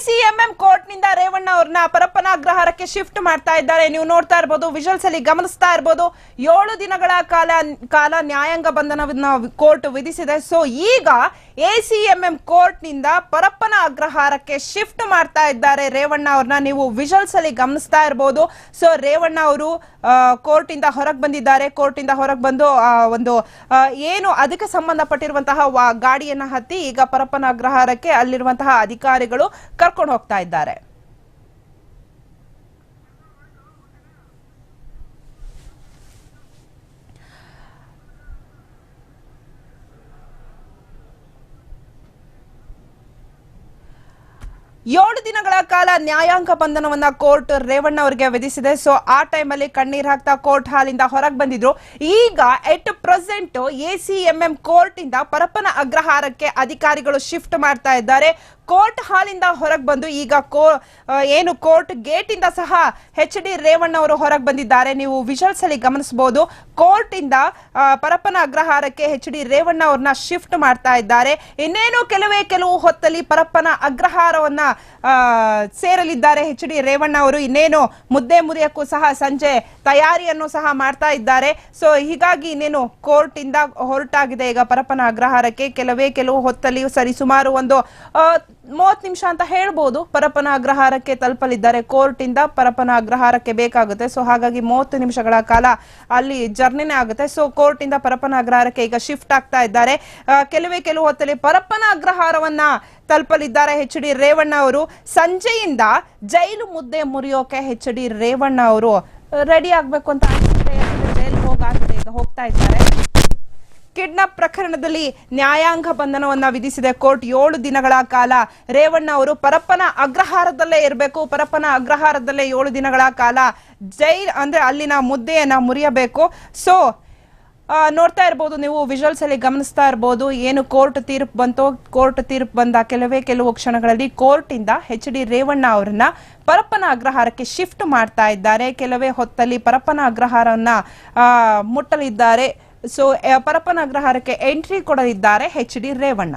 ACMM ಕೋರ್ಟ್ನಿಂದ Revanna ಅವ್ರನ್ನ ಪರಪ್ಪನ ಅಗ್ರಹಾರಕ್ಕೆ shift ಮಾಡ್ತಾ ಇದ್ದಾರೆ. ನೀವು ನೋಡ್ತಾ ಇರ್ಬೋದು ವಿಜುವಲ್ಸ್ ಅಲ್ಲಿ ಗಮನಿಸ್ತಾ ಇರ್ಬೋದು, ಏಳು ದಿನಗಳ ಕಾಲ ಕಾಲ ನ್ಯಾಯಾಂಗ ಬಂಧನವನ್ನ ಕೋರ್ಟ್ ವಿಧಿಸಿದೆ. ಸೊ ಈಗ ಎಸಿಎಂಎಂ ಕೋರ್ಟ್ನಿಂದ ಪರಪ್ಪನ ಅಗ್ರಹಾರಕ್ಕೆ ಶಿಫ್ಟ್ ಮಾಡ್ತಾ ಇದ್ದಾರೆ ರೇವಣ್ಣ ಅವ್ರನ್ನ. ನೀವು ವಿಜುವಲ್ಸ್ ಅಲ್ಲಿ ಗಮನಿಸ್ತಾ ಇರ್ಬೋದು. ಸೊ ರೇವಣ್ಣ ಅವರು ಕೋರ್ಟ್ ಇಂದ ಹೊರಗೆ ಬಂದಿದ್ದಾರೆ. ಕೋರ್ಟ್ ಇಂದ ಹೊರಗೆ ಬಂದು ಒಂದು ಏನು ಅದಕ್ಕೆ ಸಂಬಂಧಪಟ್ಟಿರುವಂತಹ ಗಾಡಿಯನ್ನ ಹತ್ತಿ ಈಗ ಪರಪ್ಪನ ಅಗ್ರಹಾರಕ್ಕೆ ಅಲ್ಲಿರುವಂತಹ ಅಧಿಕಾರಿಗಳು ಕರ್ಕೊಂಡು ಹೋಗ್ತಾ ಇದ್ದಾರೆ. ಏಳು ದಿನಗಳ ಕಾಲ ನ್ಯಾಯಾಂಗ ಬಂಧನವನ್ನ ಕೋರ್ಟ್ ರೇವಣ್ಣ ಅವರಿಗೆ ವಿಧಿಸಿದೆ. ಸೊ ಆ ಟೈಮಲ್ಲಿ ಕಣ್ಣೀರ್ ಹಾಕ್ತಾ ಕೋರ್ಟ್ ಹಾಲಿಂದ ಹೊರಗೆ ಬಂದಿದ್ರು. ಈಗ ಎಟ್ ಪ್ರೆಸೆಂಟ್ ಎಂ ಕೋರ್ಟ್ ಇಂದ ಪರಪ್ಪನ ಅಗ್ರಹಾರಕ್ಕೆ ಅಧಿಕಾರಿಗಳು ಶಿಫ್ಟ್ ಮಾಡ್ತಾ ಇದ್ದಾರೆ. ಕೋರ್ಟ್ ಹಾಲಿಂದ ಹೊರಗೆ ಬಂದು ಈಗ ಕೋ ಏನು ಕೋರ್ಟ್ ಗೇಟ್ ಇಂದ ಸಹ ಎಚ್ ಡಿ ರೇವಣ್ಣ ಅವರು ಹೊರಗೆ ಬಂದಿದ್ದಾರೆ. ನೀವು ವಿಜುವಲ್ಸ್ ಅಲ್ಲಿ ಗಮನಿಸಬಹುದು. ಕೋರ್ಟ್ ಇಂದ ಪರಪ್ಪನ ಅಗ್ರಹಾರಕ್ಕೆ ಎಚ್ ಡಿ ರೇವಣ್ಣ ಅವ್ರನ್ನ ಶಿಫ್ಟ್ ಮಾಡ್ತಾ ಇದ್ದಾರೆ. ಇನ್ನೇನು ಕೆಲವೇ ಕೆಲವು ಹೊತ್ತಲ್ಲಿ ಪರಪ್ಪನ ಅಗ್ರಹಾರವನ್ನ ಸೇರಲಿದ್ದಾರೆ ಎಚ್ ಡಿ ರೇವಣ್ಣ ಅವರು. ಇನ್ನೇನು ಮುದ್ದೆ ಮುರಿಯಕ್ಕೂ ಸಹ ಸಂಜೆ ತಯಾರಿಯನ್ನು ಸಹ ಮಾಡ್ತಾ ಇದ್ದಾರೆ. ಸೊ ಹೀಗಾಗಿ ಇನ್ನೇನು ಕೋರ್ಟ್ ಇಂದ ಹೊರಟಾಗಿದೆ ಈಗ ಪರಪ್ಪನ ಅಗ್ರಹಾರಕ್ಕೆ. ಕೆಲವೇ ಕೆಲವು ಹೊತ್ತಲ್ಲಿ ಸರಿ ಸುಮಾರು ಒಂದು ಮೂವತ್ತು ನಿಮಿಷ ಅಂತ ಹೇಳ್ಬೋದು. ಪರಪನ ಅಗ್ರಹಾರಕ್ಕೆ ತಲುಪಲಿದ್ದಾರೆ. ಕೋರ್ಟ್ ಇಂದ ಪರಪ್ಪನ ಅಗ್ರಹಾರಕ್ಕೆ ಬೇಕಾಗುತ್ತೆ. ಸೊ ಹಾಗಾಗಿ ಮೂವತ್ತು ನಿಮಿಷಗಳ ಕಾಲ ಅಲ್ಲಿ ಜರ್ನಿನೇ ಆಗುತ್ತೆ. ಸೊ ಕೋರ್ಟ್ ಇಂದ ಪರಪ್ಪನ ಅಗ್ರಹಾರಕ್ಕೆ ಈಗ ಶಿಫ್ಟ್ ಆಗ್ತಾ ಇದ್ದಾರೆ. ಕೆಲವೇ ಕೆಲವು ಹೊತ್ತಲ್ಲಿ ಪರಪನ ಅಗ್ರಹಾರವನ್ನ ತಲುಪಲಿದ್ದಾರೆ ಎಚ್ ಡಿ ರೇವಣ್ಣ ಅವರು. ಸಂಜೆಯಿಂದ ಜೈಲು ಮುದ್ದೆ ಮುರಿಯೋಕೆ ಹೆಚ್ ಡಿ ರೇವಣ್ಣ ಅವರು, ರೆಡಿ ಆಗ್ಬೇಕು ಅಂತ ಜೈಲು ಹೋಗಾಗಿದೆ ಈಗ ಹೋಗ್ತಾ ಇದ್ದಾರೆ. ಕಿಡ್ನಾಪ್ ಪ್ರಕರಣದಲ್ಲಿ ನ್ಯಾಯಾಂಗ ಬಂಧನವನ್ನ ವಿಧಿಸಿದೆ ಕೋರ್ಟ್ ಏಳು ದಿನಗಳ ಕಾಲ ರೇವಣ್ಣ ಅವರು ಪರಪ್ಪನ ಅಗ್ರಹಾರದಲ್ಲೇ ಇರಬೇಕು, ಪರಪ್ಪನ ಅಗ್ರಹಾರದಲ್ಲೇ ಏಳು ದಿನಗಳ ಕಾಲ ಜೈಲ್ ಅಂದ್ರೆ ಅಲ್ಲಿನ ಮುದ್ದೆಯನ್ನ ಮುರಿಯಬೇಕು. ಸೊ ನೋಡ್ತಾ ಇರ್ಬೋದು ನೀವು ವಿಜುವಲ್ಸ್ ಅಲ್ಲಿ ಗಮನಿಸ್ತಾ ಇರ್ಬೋದು, ಏನು ಕೋರ್ಟ್ ತೀರ್ಪು ಬಂತು, ಕೋರ್ಟ್ ತೀರ್ಪು ಬಂದ ಕೆಲವೇ ಕೆಲವು ಕ್ಷಣಗಳಲ್ಲಿ ಕೋರ್ಟ್ ಇಂದ ಎಚ್ ಡಿ ರೇವಣ್ಣ ಅವರನ್ನ ಪರಪ್ಪನ ಅಗ್ರಹಾರಕ್ಕೆ ಶಿಫ್ಟ್ ಮಾಡ್ತಾ ಇದ್ದಾರೆ. ಕೆಲವೇ ಹೊತ್ತಲ್ಲಿ ಪರಪ್ಪನ ಅಗ್ರಹಾರವನ್ನ ಮುಟ್ಟಲಿದ್ದಾರೆ. ಸೊ ಪರಪ್ಪನ ಅಗ್ರಹಾರಕ್ಕೆ ಎಂಟ್ರಿ ಕೊಡಲಿದ್ದಾರೆ ಎಚ್ ಡಿ ರೇವಣ್ಣ